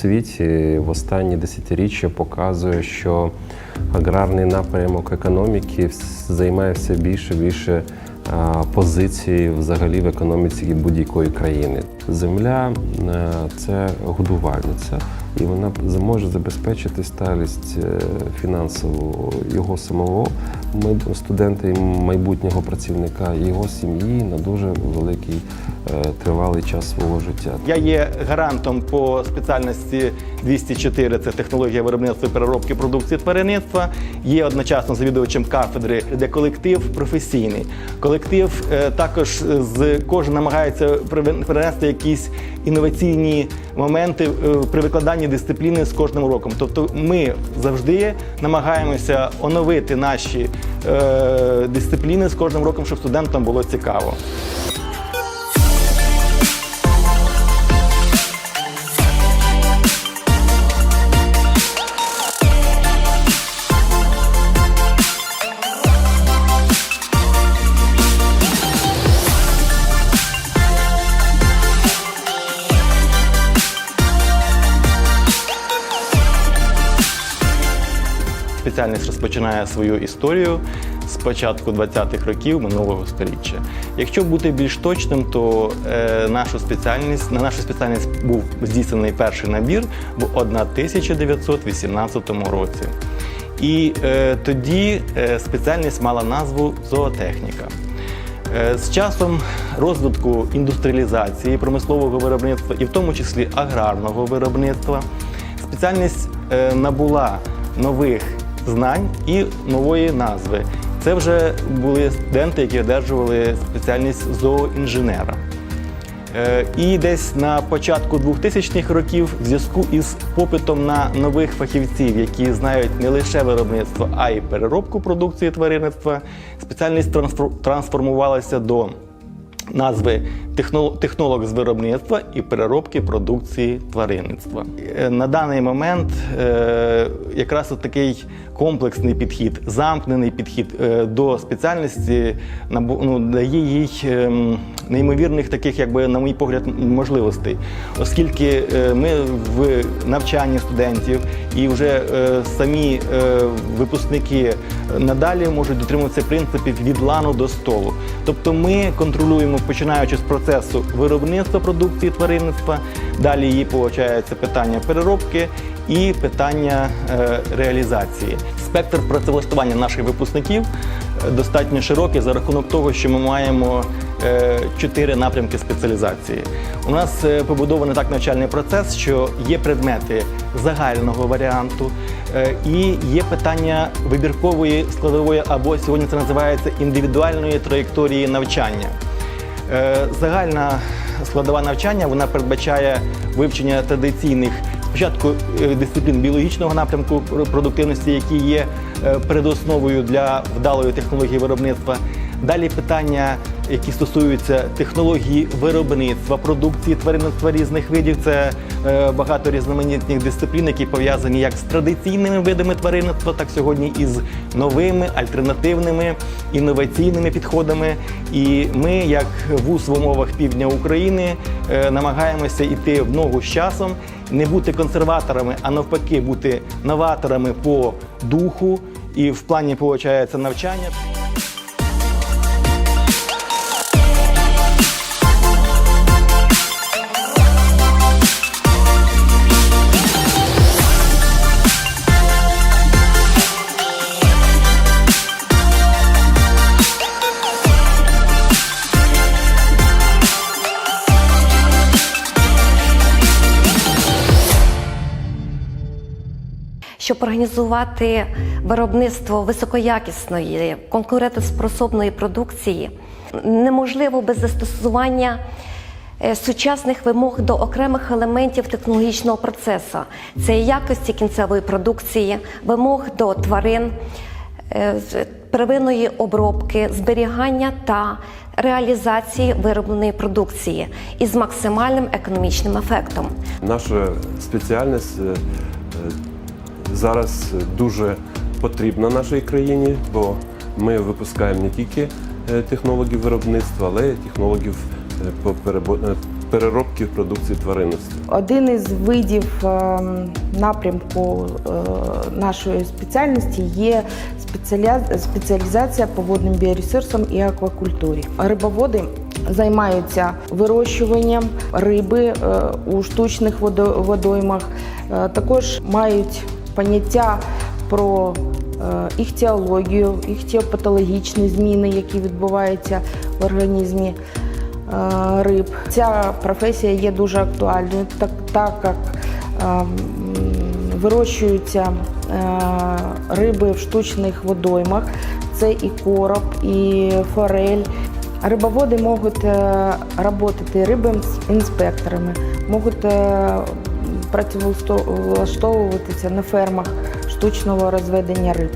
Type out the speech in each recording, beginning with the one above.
Світі в останні десятиріччя показує, що аграрний напрямок економіки займає все більше більше позицій взагалі в економіці будь-якої країни. Земля е, це годувальниця, і вона зможе забезпечити сталість е, фінансову його самого, студента і майбутнього працівника, його сім'ї на дуже великий е, тривалий час свого життя. Я є гарантом по спеціальності 204 це технологія виробництва і переробки продукції тваринництва. Є одночасно завідувачем кафедри, де колектив професійний. Колектив е, також з кожен намагається принести якісь інноваційні моменти при викладанні дисципліни з кожним роком. Тобто ми завжди намагаємося оновити наші е, дисципліни з кожним роком, щоб студентам було цікаво. Спеціальність розпочинає свою історію з початку 20-х років минулого століття. Якщо бути більш точним, то е, нашу спеціальність на нашу спеціальність був здійснений перший набір в 1918 році. І е, тоді е, спеціальність мала назву зоотехніка. Е, З часом розвитку індустріалізації промислового виробництва, і в тому числі аграрного виробництва, спеціальність е, набула нових знань і нової назви. Це вже були студенти, які одержували спеціальність зооінженера. Е, І десь на початку 2000-х років, в зв'язку із попитом на нових фахівців, які знають не лише виробництво, а й переробку продукції тваринництва, спеціальність трансформувалася до назви «Техно- технолог з виробництва і переробки продукції тваринництва. Е, На даний момент е, якраз от такий комплексний підхід, замкнений підхід е, до спеціальності ну, дає їй ем, неймовірних таких, якби, на мій погляд, можливостей, оскільки ми в навчанні студентів і вже самі випускники надалі можуть дотримуватися принципів від лану до столу. Тобто ми контролюємо, починаючи з процесу виробництва продукції тваринництва, далі її виходить питання переробки і питання е, реалізації. Спектр працевлаштування наших випускників е, достатньо широкий за рахунок того, що ми маємо е, чотири напрямки спеціалізації. У нас побудований так навчальний процес, що є предмети загального варіанту і є питання вибіркової складової або сьогодні це називається індивідуальної траєкторії навчання. Е, Загальна складова навчання вона передбачає вивчення традиційних спочатку е, дисциплін біологічного напрямку продуктивності, які є е, передосновою для вдалої технології виробництва. Далі питання, які стосуються технології виробництва, продукції тваринництва різних видів. Це е, багато різноманітних дисциплін, які пов'язані як з традиційними видами тваринництва, так сьогодні і з новими альтернативними інноваційними підходами. І ми, як вуз в умовах півдня України, е, намагаємося йти в ногу з часом, не бути консерваторами, а навпаки, бути новаторами по духу і в плані виходить, навчання. Щоб організувати виробництво високоякісної конкурентоспособної продукції, неможливо без застосування е, сучасних вимог до окремих елементів технологічного процесу. Це якості кінцевої продукції, вимог до тварин, е, первинної обробки, зберігання та реалізації виробленої продукції із максимальним економічним ефектом. Наша спеціальність е, зараз дуже потрібна нашій країні, бо ми випускаємо не тільки е, технологів виробництва, але й технологів е, по е, переробки продукції тваринності. Один із видів ем, напрямку нашої спеціальності є спеціалізація по водним біоресурсам і аквакультурі. Рибоводи займаються вирощуванням риби у штучних водоймах, також мають поняття про е, іхтіологію, іхтіопатологічні зміни, які відбуваються в організмі е, риб. Ця професія є дуже актуальною, так, так як е, вирощуються е, риби в штучних водоймах. Це і короб, і форель. Рибоводи можуть е, працювати рибами-інспекторами, можуть е, працевлаштовуватися на фермах штучного розведення риб.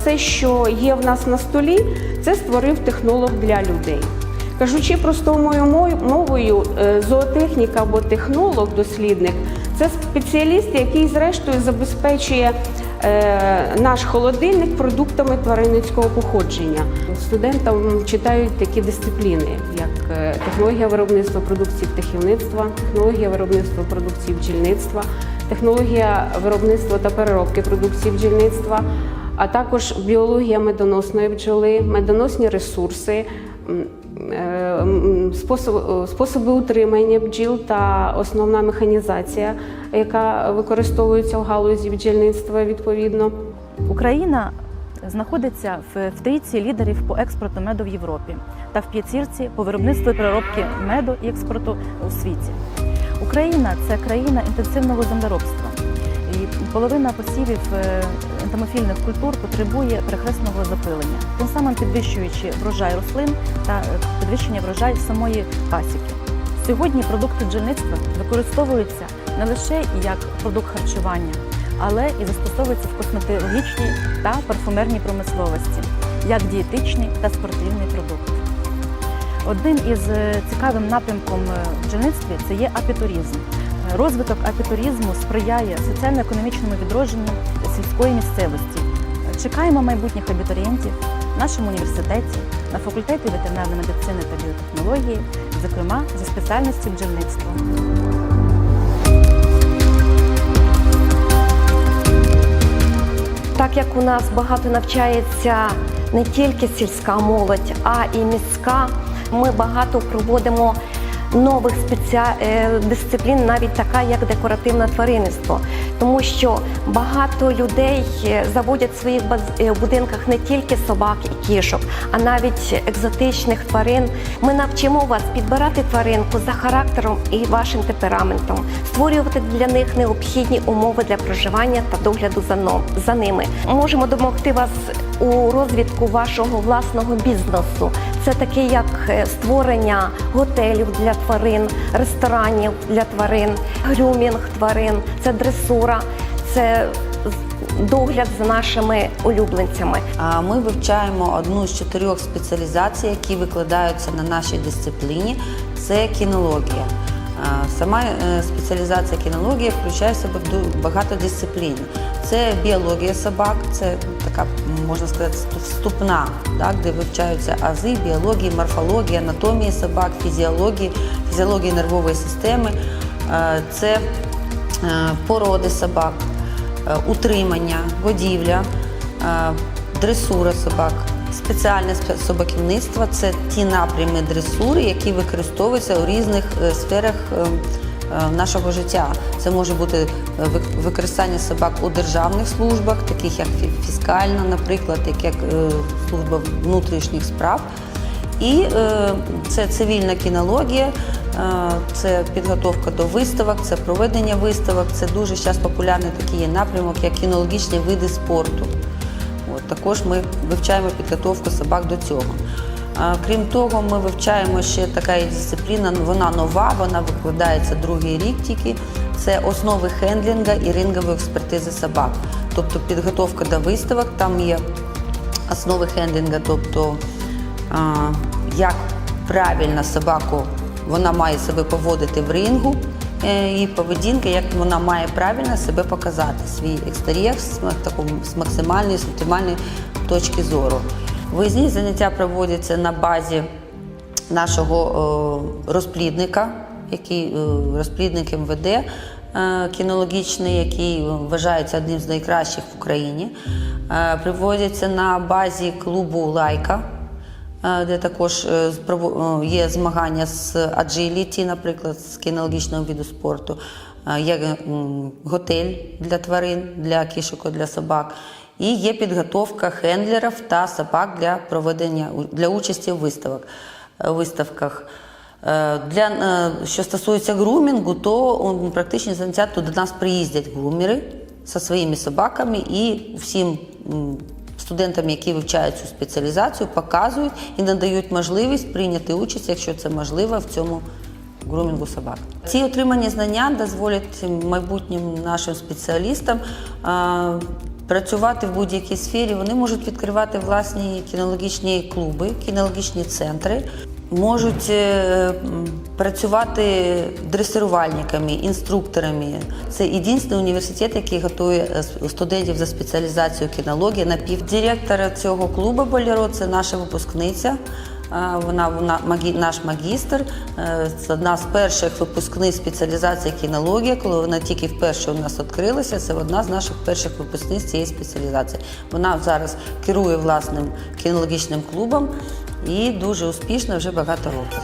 Все, що є в нас на столі, це створив технолог для людей. Кажучи простою мовою, е, або технолог, дослідник це спеціаліст, який зрештою забезпечує наш холодильник продуктами тваринницького походження. Студентам читають такі дисципліни, як е, технологія виробництва продукції птахівництва, технологія виробництва продукції бджільництва, технологія виробництва та переробки продукції бджільництва а також біологія медоносної бджоли, медоносні ресурси, е, способ- способи утримання бджіл та основна механізація, яка використовується в галузі бджільництва відповідно. Україна знаходиться в, в трійці лідерів по експорту меду в Європі та в п'ятірці по виробництву і переробки меду і експорту у світі. Україна це країна інтенсивного землеробства. Половина посівів ентомофільних культур потребує перехресного запилення, тим самим підвищуючи врожай рослин та е, підвищення врожай самої пасіки. Сьогодні продукти бджільництва використовуються не лише як продукт харчування, але і застосовуються в косметологічній та парфумерній промисловості, як дієтичний та спортивний продукт. Одним із е, цікавим напрямком е, в бджільництві це є апітуризм. Розвиток апітуризму сприяє соціально-економічному відродженню сільської місцевості. Чекаємо майбутніх абітурієнтів в нашому університеті на факультеті ветеринарної медицини та біотехнології, зокрема за спеціальністю бджільництва. Так як у нас багато навчається не тільки сільська молодь, а і міська, ми багато проводимо нових спеціа... е, дисциплін, навіть така, як декоративне тваринництво. Тому що багато людей е, заводять в своїх баз... е, будинках не тільки собак і кішок, а навіть екзотичних тварин. Ми навчимо вас підбирати тваринку за характером і вашим темпераментом, створювати для них необхідні умови для проживання та догляду за, ними. Можемо допомогти вас у розвитку вашого власного бізнесу. Це таке, як е, створення готелів для тварин, ресторанів для тварин, грюмінг тварин, це дресура, це догляд за нашими улюбленцями. Ми вивчаємо одну з чотирьох спеціалізацій, які викладаються на нашій дисципліні. Це кінологія. Сама е, спеціалізація кінології включає в себе багато дисциплін. Це біологія собак, це така можна сказати вступна, так, де вивчаються ази, біології, морфологія, анатомії собак, фізіології, фізіології нервової системи. Е, Це е, породи собак, утримання, годівля, дресура собак. Спеціальне спе- собаківництво це ті напрями дресури, які використовуються у різних е, сферах е, е, нашого життя. Це може бути використання собак у державних службах, таких як фіскальна, наприклад, як, служба внутрішніх справ. І це цивільна кінологія, це підготовка до виставок, це проведення виставок. Це дуже зараз популярний такий напрямок, як кінологічні види спорту. Також ми вивчаємо підготовку собак до цього. Крім того, ми вивчаємо ще така дисципліна, вона нова, вона викладається другий рік тільки. Це основи хендлінга і рингової експертизи собак. Тобто підготовка до виставок, там є основи хендлінга, тобто як правильно собаку вона має себе поводити в рингу, її поведінка, як вона має правильно себе показати, свій екстер'єр з, максимальної, з оптимальної точки зору. Виїзні заняття проводяться на базі нашого е, розплідника, який е, розплідник МВД е, кінологічний, який вважається одним з найкращих в Україні. Е, Приводяться на базі клубу Лайка. Е, Де також е, е, є змагання з аджиліті, наприклад, з кінологічного виду спорту. Є готель для тварин, для кішок, для собак. І є підготовка хендлерів та собак для проведення для участі в виставок, виставках. Для, що стосується грумінгу, то практичні заняття то до нас приїздять грумери зі своїми собаками і всім студентам, які вивчають цю спеціалізацію, показують і надають можливість прийняти участь, якщо це можливо, в цьому грумінгу собак. Ці отримані знання дозволять майбутнім нашим спеціалістам працювати в будь-якій сфері. Вони можуть відкривати власні кінологічні клуби, кінологічні центри. Можуть е, працювати дресирувальниками, інструкторами. Це єдиний університет, який готує е, студентів за спеціалізацією кінологія на півдиректора цього клубу Боліро. Це наша випускниця. Вона, вона магі, наш магістр, е, це одна з перших випускниць спеціалізації кінологія, коли вона тільки вперше у нас відкрилася. Це одна з наших перших випускниць цієї спеціалізації. Вона зараз керує власним кінологічним клубом і дуже успішно вже багато років.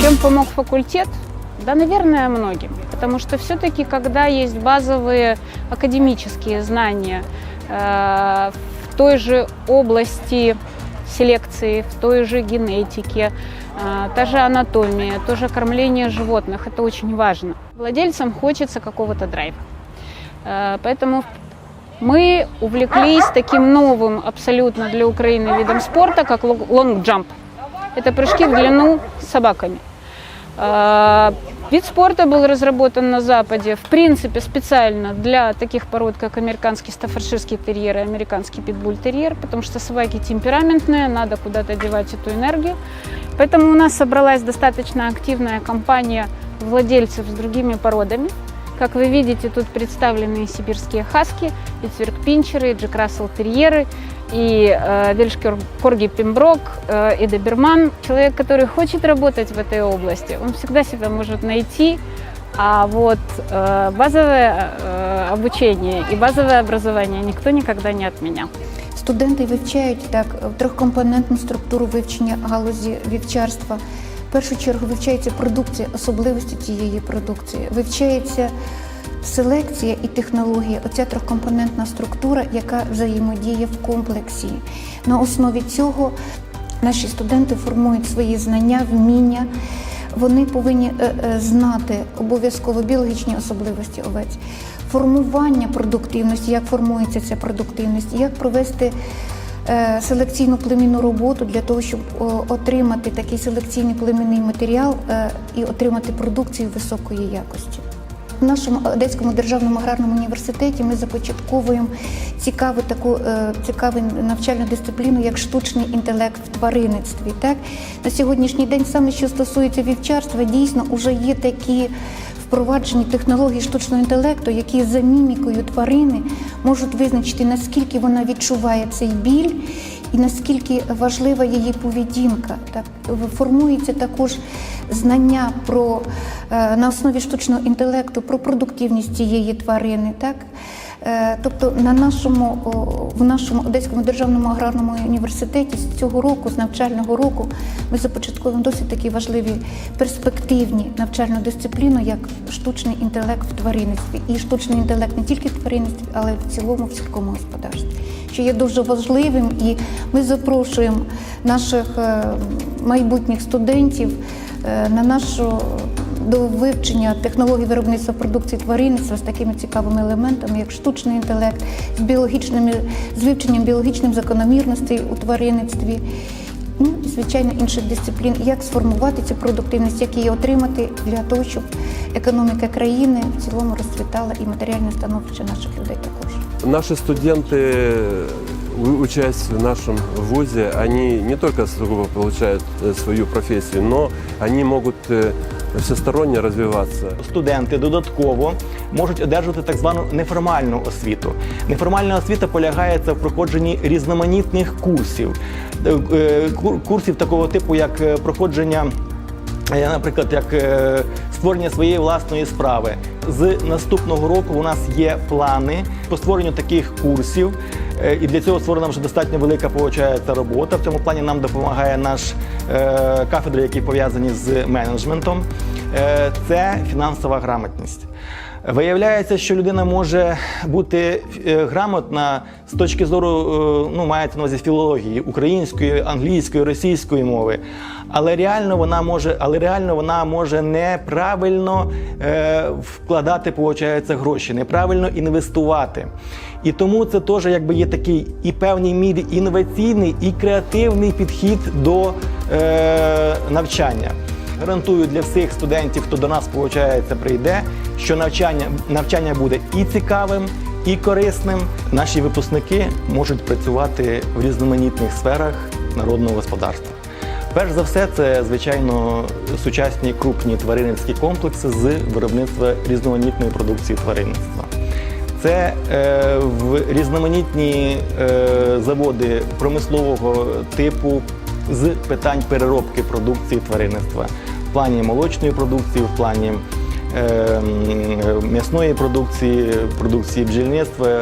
Чем помог факультет? Да, наверное, многим. Потому что все-таки, когда есть базовые академические знания э, в той же области селекции, в той же генетике, э, та же анатомия, то же кормление животных, это очень важно. Владельцам хочется какого-то драйва. Э, поэтому мы увлеклись таким новым абсолютно для Украины видом спорта, как лонг-джамп. Это прыжки в длину с собаками. А, Вид спорта был разработан на Западе, в принципе, специально для таких пород, как американский стаффордширский терьер и американский питбуль-терьер, потому что собаки темпераментные, надо куда-то девать эту энергию. Поэтому у нас собралась достаточно активная компания владельцев с другими породами. Как вы видите, тут представлены и сибирские хаски, и цвиркпинчеры, и джек рассел терьеры, и э, вельшкорги пемброк, э, и доберман. Человек, который хочет работать в этой области, он всегда себя может найти. А вот э, базовое э, обучение и базовое образование никто никогда не отменял. Студенти вивчають так трьохкомпонентну структуру вивчення галузі вівчарства. В першу чергу вивчається продукція, особливості цієї продукції, вивчається селекція і технологія, оця трьохкомпонентна структура, яка взаємодіє в комплексі. На основі цього наші студенти формують свої знання, вміння. Вони повинні е, е, знати обов'язково біологічні особливості овець, формування продуктивності, як формується ця продуктивність, як провести е, селекційну племінну роботу для того, щоб отримати такий селекційний племінний матеріал і отримати продукцію високої якості. В нашому Одеському державному аграрному університеті ми започатковуємо цікаву таку е, цікаву навчальну дисципліну, як штучний інтелект в тваринництві. Так на сьогоднішній день, саме що стосується вівчарства, дійсно вже є такі впроваджені технології штучного інтелекту, які за мімікою тварини можуть визначити наскільки вона відчуває цей біль. І наскільки важлива її поведінка, так формується також знання про е, на основі штучного інтелекту про продуктивність цієї тварини, так? Е, тобто на нашому в нашому Одеському державному аграрному університеті з цього року, з навчального року, ми започатковуємо досить такі важливі перспективні навчальну дисципліну, як штучний інтелект в тваринництві. І штучний інтелект не тільки в тваринництві, але й в цілому в сільському господарстві, що є дуже важливим, і ми запрошуємо наших е, майбутніх студентів е, на нашу до вивчення технологій виробництва продукції тваринництва з такими цікавими елементами, як штучний інтелект, з біологічними з вивченням біологічних закономірностей у тваринництві. Ну і звичайно інших дисциплін, як сформувати цю продуктивність, як її отримати для того, щоб економіка країни в цілому розцвітала і матеріальне становище наших людей також. Наші студенти у- учась в нашем вузе, они не только сугубо получают э, свою профессию, но они могут э, всесторонне развиваться. студенти додатково можуть одержувати так звану неформальну освіту. Неформальна освіта полягається в проходженні різноманітних курсів, Е, е, курсів такого типу, як е, проходження. Наприклад, як створення своєї власної справи. З наступного року у нас є плани по створенню таких курсів, Е, і для цього створена вже достатньо велика получається робота. В цьому плані нам допомагає наш е, кафедри, які пов'язані з менеджментом. Е, це фінансова грамотність. Виявляється, що людина може бути е, грамотна з точки зору, е, ну мається на увазі філології української, англійської, російської мови. Але реально вона може, але реально вона може неправильно вкладати, виходить, гроші, неправильно інвестувати. І тому це теж якби є такий і певній мірі інноваційний і креативний підхід до е, навчання. Гарантую для всіх студентів, хто до нас виходить, прийде, що навчання, навчання буде і цікавим, і корисним. Наші випускники можуть працювати в різноманітних сферах народного господарства. Перш за все, це звичайно сучасні крупні тваринницькі комплекси з виробництва різноманітної продукції тваринництва. Це е, в різноманітні е, заводи промислового типу з питань переробки продукції тваринництва плані молочної продукції, в плані е, м'ясної продукції, продукції бджільництва,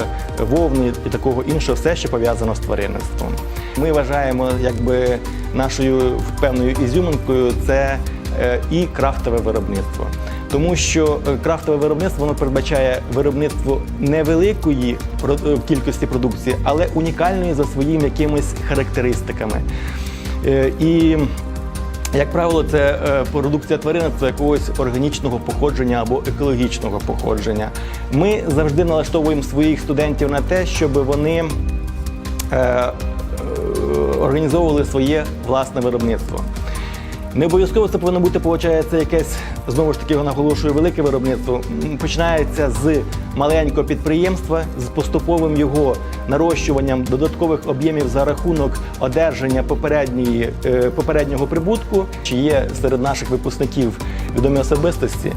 вовни і такого іншого, все, що пов'язано з тваринництвом. Ми вважаємо, якби нашою певною ізюминкою це е, і крафтове виробництво. Тому що е, крафтове виробництво воно передбачає виробництво невеликої е, кількості продукції, але унікальної за своїми якимись характеристиками. І як правило, це е, продукція тваринництва якогось органічного походження або екологічного походження. Ми завжди налаштовуємо своїх студентів на те, щоб вони е, е, організовували своє власне виробництво. Не обов'язково це повинно бути, виходить, якесь знову ж таки я наголошую велике виробництво. Починається з маленького підприємства, з поступовим його нарощуванням додаткових об'ємів за рахунок одержання попередньої, е, попереднього прибутку. Чи є серед наших випускників відомі особистості?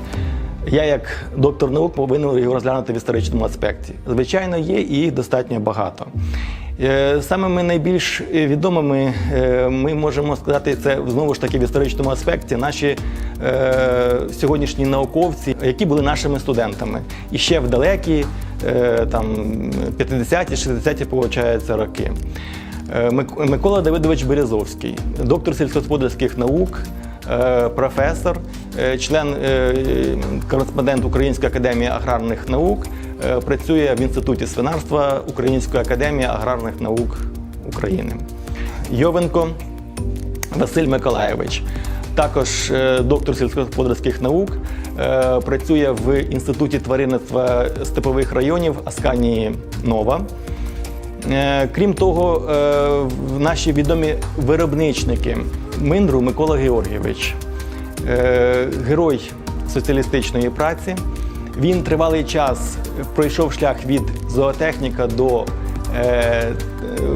Я, як доктор наук, повинен його розглянути в історичному аспекті. Звичайно, є і їх достатньо багато. Е, Самими найбільш е, відомими е, ми можемо сказати це знову ж таки в історичному аспекті. Наші сьогоднішні науковці, які були нашими студентами, і ще в далекі там 50-ті, 60-ті, виходить, роки. Микола Давидович Березовський, доктор сільськогосподарських наук, професор, член кореспондент Української академії аграрних наук, працює в інституті свинарства Української академії аграрних наук України. Йовенко Василь Миколаєвич, також е, доктор сільськогосподарських наук, е, працює в інституті тваринництва степових районів Асканії Нова. Е, Крім того, е, наші відомі виробничники Миндру Микола Георгійович, е, герой соціалістичної праці. Він тривалий час пройшов шлях від зоотехніка до е,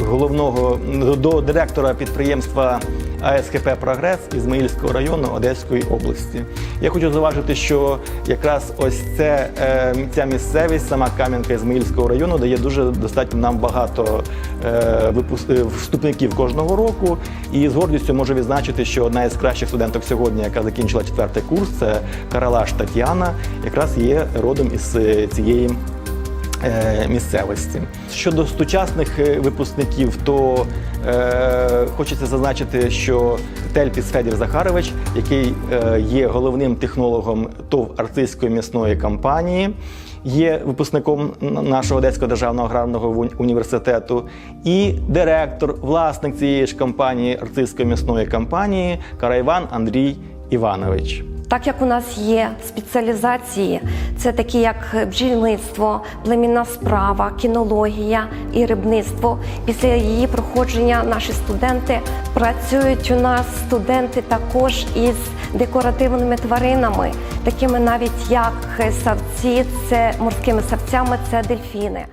головного до- до директора підприємства АСХП Прогрес Ізмаїльського району Одеської області. Я хочу зауважити, що якраз ось це е, ця місцевість, сама Кам'янка Ізмаїльського району, дає дуже достатньо нам багато е, е, вступників кожного року. І з гордістю можу відзначити, що одна із кращих студенток сьогодні, яка закінчила четвертий курс, це Каралаш Тетяна, якраз є родом із цієї місцевості. Щодо сучасних е, випускників, то е, хочеться зазначити, що Тельпіс Федір Захарович, який е, є головним технологом ТОВ Арцизької м'ясної компанії, є випускником нашого Одеського державного аграрного університету, і директор, власник цієї ж компанії Арцизької м'ясної компанії Карайван Андрій Іванович. Так як у нас є спеціалізації, це такі як бджільництво, племінна справа, кінологія і рибництво. Після її проходження наші студенти працюють у нас студенти також із декоративними тваринами, такими навіть як савці, це морськими савцями, це дельфіни.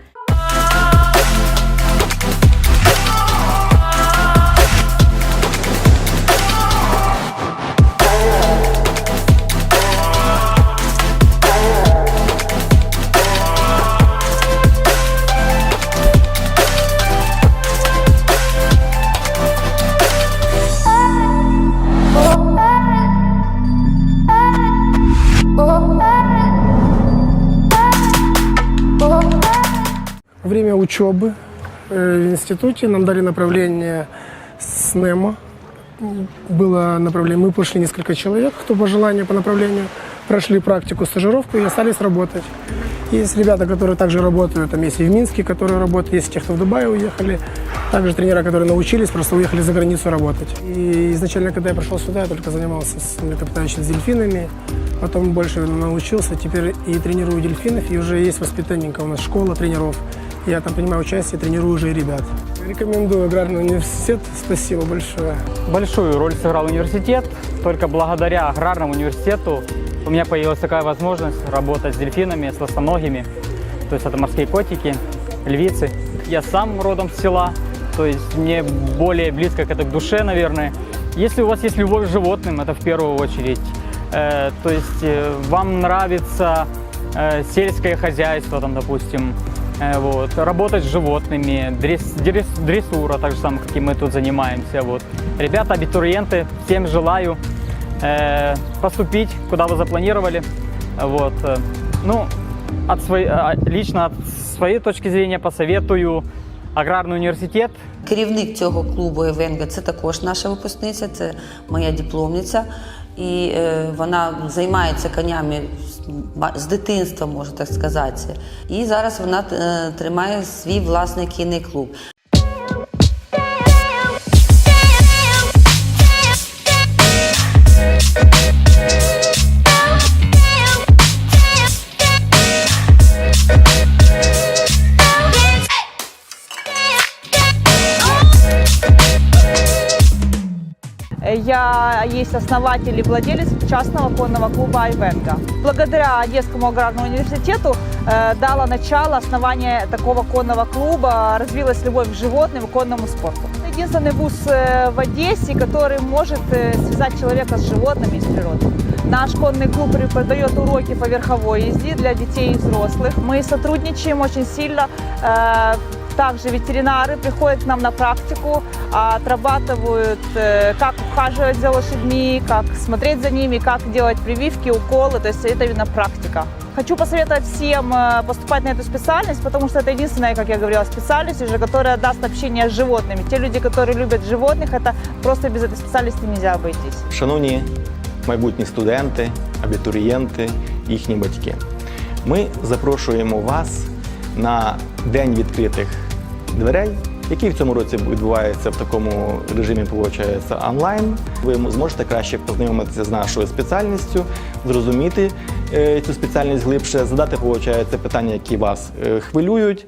Учебы э, в институте. Нам дали направление с НЕМО. Было направление, мы пошли несколько человек, кто по желанию, по направлению, прошли практику, стажировку и остались работать. Есть ребята, которые также работают, там есть и в Минске, которые работают, есть те, кто в Дубае уехали, также тренера, которые научились, просто уехали за границу работать. И изначально, когда я пришел сюда, я только занимался с млекопитающими дельфинами, потом больше научился, теперь и тренирую дельфинов, и уже есть воспитанника у нас школа тренеров. Я там принимаю участие, тренирую уже ребят. Рекомендую аграрный университет, спасибо большое. Большую роль сыграл университет. Только благодаря аграрному университету у меня появилась такая возможность работать с дельфинами, с ластоногими. То есть это морские котики, львицы. Я сам родом с села, то есть мне более близко к этой душе, наверное. Если у вас есть любовь к животным, это в первую очередь. Э, то есть э, вам нравится э, сельское хозяйство, там, допустим, Вот. Работать с животными, дресс- дресс- дрессура, так же самое, как и мы тут занимаемся. Вот. Ребята, абитуриенты, всем желаю э, поступить, куда вы запланировали. Вот. э, Ну, от своей, а, лично от своей точки зрения посоветую аграрный университет, Керівник цього клубу Евенга це також наша випускниця, це моя дипломниця. І е, вона займається конями з- дитинства, можна так сказати. І зараз вона е, тримає свій власний кінний клуб. Есть основатель и владелец частного конного клуба «Айвенга». Благодаря Одесскому аграрному университету э, дало начало основания такого конного клуба, развилась любовь к животным и конному спорту. Единственный вуз э, в Одессе, который может э, связать человека с животными и с природой. Наш конный клуб преподает уроки по верховой езде для детей и взрослых. Мы сотрудничаем очень сильно э, также ветеринары приходят к нам на практику, а, отрабатывают, э, как ухаживать за лошадьми, как смотреть за ними, как делать прививки, уколы. То есть это именно практика. Хочу посоветовать всем э, поступать на эту специальность, потому что это единственная, как я говорила, специальность уже, которая даст общение с животными. Те люди, которые любят животных, это просто без этой специальности нельзя обойтись. Шановні майбутні студенти, абітурієнти, їхні батьки. Ми запрошуємо вас на день відкритих Дверей, який в цьому році відбувається в такому режимі, виходить, онлайн. Ви зможете краще познайомитися з нашою спеціальністю, зрозуміти е, цю спеціальність глибше, задати, виходить, питання, які вас е, хвилюють.